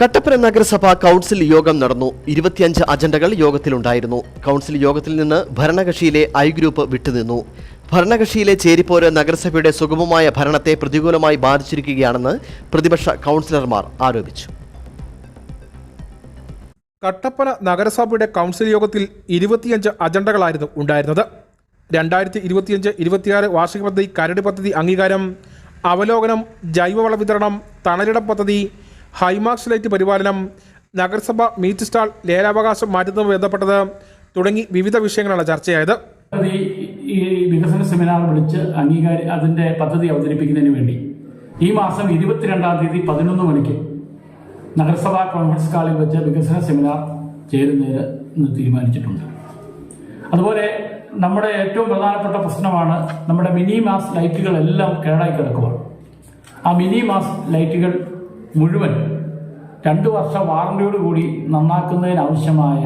കട്ടപ്പന നഗരസഭ കൗൺസിൽ യോഗം നടന്നു. ഇരുപത്തിയഞ്ച് അജണ്ടകൾ യോഗത്തിലുണ്ടായിരുന്നു. കൗൺസിൽ യോഗത്തിൽ നിന്ന് ഭരണകക്ഷിയിലെ ഐ ഗ്രൂപ്പ് വിട്ടുനിന്നു. ഭരണകക്ഷിയിലെ ചേരിപ്പോര് നഗരസഭയുടെ സുഗമമായ ഭരണത്തെ പ്രതികൂലമായി ബാധിച്ചിരിക്കുകയാണെന്ന് പ്രതിപക്ഷ കൗൺസിലർമാർ ആരോപിച്ചു. കട്ടപ്പന നഗരസഭയുടെ കൗൺസിൽ യോഗത്തിൽ ഇരുപത്തിയഞ്ച് അജണ്ടകളായിരുന്നു ഉണ്ടായിരുന്നത്. രണ്ടായിരത്തി ഇരുപത്തിയഞ്ച് ഇരുപത്തിയാറ് വാർഷിക പദ്ധതി കരട് പദ്ധതി അംഗീകാരം അവലോകനം ജൈവവള വിതരണം തണലിട പദ്ധതി ഹൈമാർക്സ് ലൈറ്റ് പരിപാലനം നഗരസഭ മീറ്റ് സ്റ്റാൾ ലേലാവകാശം മാറ്റുന്നതുമായി ബന്ധപ്പെട്ടത് തുടങ്ങി വിവിധ വിഷയങ്ങളാണ് ചർച്ചയായത്. ഈ വികസന സെമിനാർ വിളിച്ച് അംഗീകാരി അതിന്റെ പദ്ധതി അവതരിപ്പിക്കുന്നതിന് വേണ്ടി. ഈ മാസം ഇരുപത്തിരണ്ടാം തീയതി പതിനൊന്ന് മണിക്ക് നഗരസഭാ കോൺഫറൻസ് ഹാളിൽ വെച്ച് വികസന സെമിനാർ ചേരുന്നതിന് തീരുമാനിച്ചിട്ടുണ്ട്. അതുപോലെ നമ്മുടെ ഏറ്റവും പ്രധാനപ്പെട്ട പ്രശ്നമാണ് നമ്മുടെ മിനി മാസ് ലൈറ്റുകളെല്ലാം കേടായി കിടക്കുക ആ മിനി മാസ് ലൈറ്റുകൾ മുഴുവൻ രണ്ട് വർഷ വാറണ്ടിയോടുകൂടി നന്നാക്കുന്നതിനാവശ്യമായ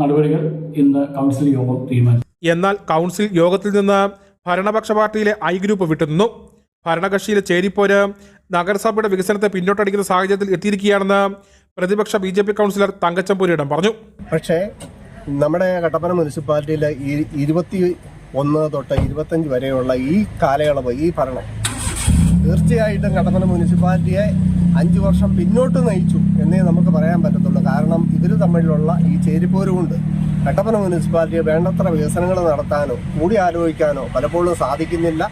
നടപടികൾ ഇന്ന് കൗൺസിൽ യോഗം തീരുമാനിച്ചു. എന്നാൽ കൗൺസിൽ യോഗത്തിൽ നിന്ന് ഭരണപക്ഷ പാർട്ടിയിലെ ഐ ഗ്രൂപ്പ് വിട്ടുനിന്നു ഭരണകക്ഷിയിലെ ചേരിപ്പോര് നഗരസഭയുടെ വികസനത്തെ പിന്നോട്ടടിക്കുന്ന സാഹചര്യത്തിൽ എത്തിയിരിക്കുകയാണെന്ന് പ്രതിപക്ഷ ബി ജെ പി കൗൺസിലർ തങ്കച്ചംപൂരിയിടം പറഞ്ഞു. പക്ഷേ നമ്മുടെ കട്ടപ്പന മുനിസിപ്പാലിറ്റിയിലെ ഇരുപത്തി ഒന്ന് തൊട്ട് ഇരുപത്തഞ്ച് വരെയുള്ള ഈ കാലയളവ് ഈ ഭരണം തീർച്ചയായിട്ടും കട്ടപ്പന മുനിസിപ്പാലിറ്റിയെ അഞ്ചു വർഷം പിന്നോട്ട് നയിച്ചു എന്നേ നമുക്ക് പറയാൻ പറ്റത്തുള്ളൂ. കാരണം ഇവർ തമ്മിലുള്ള ഈ ചേരിപ്പോരുകൊണ്ട് കട്ടപ്പന മുനിസിപ്പാലിറ്റിയെ വേണ്ടത്ര വികസനങ്ങൾ നടത്താനോ കൂടി ആലോചിക്കാനോ പലപ്പോഴും സാധിക്കുന്നില്ല.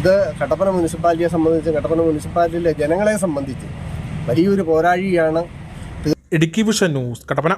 ഇത് കട്ടപ്പന മുനിസിപ്പാലിറ്റിയെ സംബന്ധിച്ച് കട്ടപ്പന മുനിസിപ്പാലിറ്റിയിലെ ജനങ്ങളെ സംബന്ധിച്ച് വലിയൊരു പോരാഴിയാണ്. Idukki vision news Kattappana.